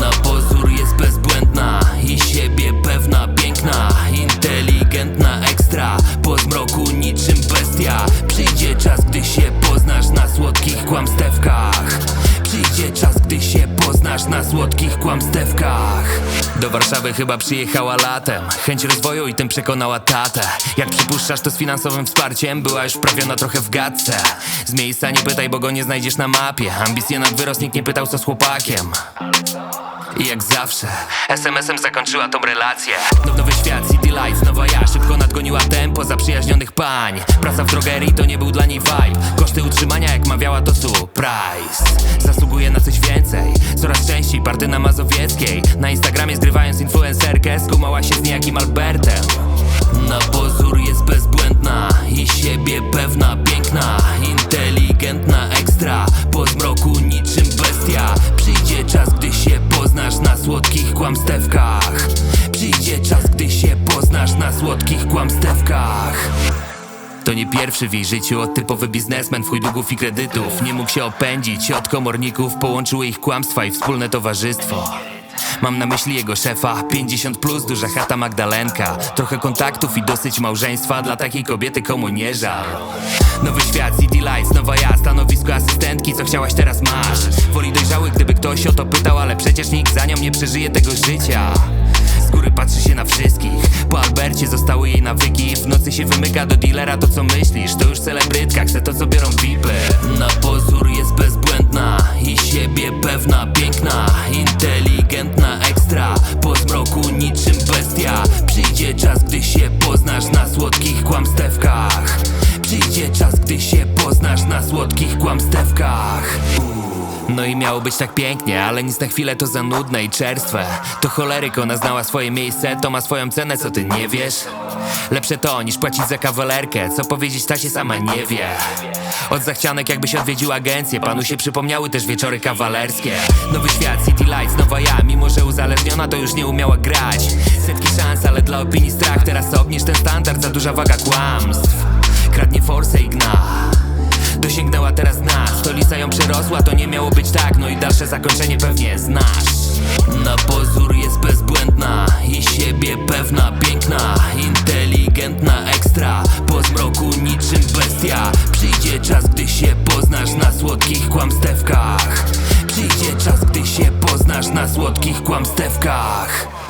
Na pozór jest bezbłędna i siebie pewna, piękna, inteligentna, ekstra. Po zmroku niczym bestia. Przyjdzie czas, gdy się poznasz na słodkich kłamstewkach. Przyjdzie czas, na słodkich kłamstewkach. Do Warszawy chyba przyjechała latem. Chęć rozwoju i tym przekonała tatę. Jak przypuszczasz, to z finansowym wsparciem była już wprawiona trochę w gadce. Z miejsca nie pytaj, bo go nie znajdziesz na mapie. Ambicje nad wyrost, nikt nie pytał co z chłopakiem. I jak zawsze SMS-em zakończyła tą relację No- Nowy świat, city lights, nowa ja Szybko nadgoniła tempo zaprzyjaźnionych pań Praca w drogerii to nie był dla niej vibe Koszty utrzymania jak mawiała to surprise Zasługuje Party na Mazowieckiej. Na Instagramie zgrywając influencerkę Skumała się z niejakim Albertem. Na pozór jest bezbłędna I siebie pewna, piękna Inteligentna, ekstra. Po zmroku niczym bestia. Przyjdzie czas, gdy się poznasz na słodkich kłamstewkach. Przyjdzie czas, gdy się poznasz na słodkich kłamstewkach to nie pierwszy w jej życiu, typowy biznesmen w chuj długów i kredytów. Nie mógł się opędzić od komorników, połączyły ich kłamstwa i wspólne towarzystwo. Mam na myśli jego szefa, 50 plus, duża chata Magdalenka. Trochę kontaktów i dosyć małżeństwa, dla takiej kobiety komu nie żal. Nowy świat, city lights, nowa ja, stanowisko asystentki, co chciałaś teraz masz. Woli dojrzały, gdyby ktoś o to pytał, ale przecież nikt za nią nie przeżyje tego życia góry patrzy się na wszystkich. Po Albercie zostały jej nawyki. W nocy się wymyka do dealera to co myślisz? To już celebrytka, chce to co biorą vipy Na pozór jest bezbłędna I siebie pewna, piękna Inteligentna, ekstra. Po zmroku niczym bestia. Przyjdzie czas, gdy się poznasz na słodkich kłamstewkach. Przyjdzie czas, gdy się poznasz na słodkich kłamstewkach no i miało być tak pięknie, ale nic na chwilę to za nudne i czerstwe. To choleryk, ona znała swoje miejsce, to ma swoją cenę, co ty nie wiesz? Lepsze to niż płacić za kawalerkę, co powiedzieć ta się sama nie wie. Od zachcianek jakbyś odwiedził agencję, panu się przypomniały też wieczory kawalerskie. Nowy świat, city lights, nowa ja, mimo że uzależniona to już nie umiała grać. Setki szans, ale dla opinii strach, teraz obniż ten standard, za duża waga kłamstw. Kradnie forsę i gna Dosięgnęła teraz dna Stolica ją przerosła, to nie miało być tak. No i dalsze zakończenie pewnie znasz. Na pozór jest bezbłędna I siebie pewna, piękna Inteligentna, ekstra. Po zmroku niczym bestia. Przyjdzie czas, gdy się poznasz na słodkich kłamstewkach. Przyjdzie czas, gdy się poznasz na słodkich kłamstewkach